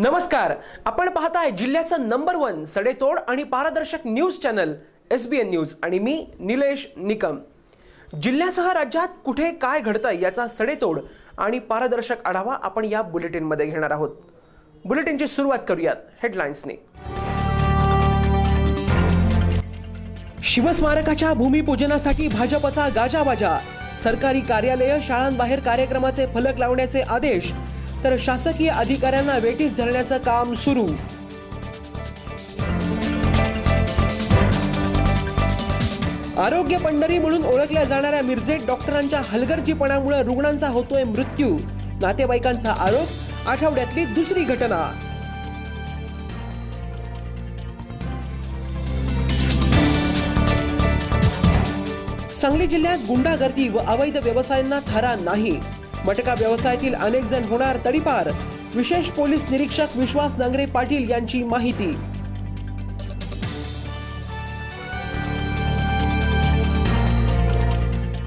नमस्कार. आपण पाहताय जिल्ह्याचं नंबर वन सडेतोड आणि पारदर्शक news channel S B N news आणि मी निलेश निकम. जिल्ह्यासह राज्यात कुठे काय घडतं याचा सडेतोड आणि पारदर्शक आढावा आपण या बुलेटिनमध्ये घेणार आहोत. बुलेटिनची सुरुवात करूयात हेडलाईन्सने शिवस्मारकाच्या भूमिपूजनासाठी भाजपचा गाजाबाजा सरकारी कार्यालय शाळांबाहेर कार्यक्रमाचे फलक लावण्याचे आदेश. तर शासकीय अधिकाऱ्यांना वेटीस धरण्याचं काम सुरू. आरोग्य पंढरी म्हणून ओळखल्या जाणाऱ्या मिरजेत डॉक्टरांच्या हलगर्जीपणामुळे रुग्णांचा होतोय मृत्यू. नातेवाईकांचा आरोप आठवड्यातली दुसरी घटना. सांगली जिल्ह्यात गुंडागर्दी व अवैध व्यवसायांना थारा नाही. मटका व्यवसायातील अनेक जण होणार तडीपार. विशेष पोलीस निरीक्षक विश्वास नांगरे पाटील यांची माहिती.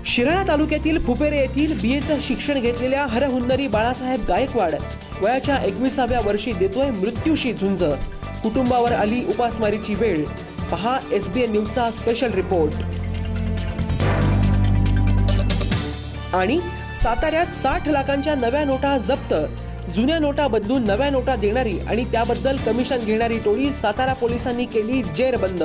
शिराळा तालुक्यातील फुपेरे येथील बीएचं शिक्षण घेतलेल्या हरहुन्नरी बाळासाहेब गायकवाड वयाच्या एकविसाव्या वर्षी देतोय मृत्यूशी झुंज. कुटुंबावर आली उपासमारीची वेळ. पहा एस बी एन न्यूजचा स्पेशल रिपोर्ट आणि साताऱ्यात साठ लाखांच्या नव्या नोटा जप्त. जुन्या नोटा बदलून नव्या नोटा देणारी आणि त्याबद्दल कमिशन घेणारी टोळी सातारा पोलिसांनी केली जेरबंद.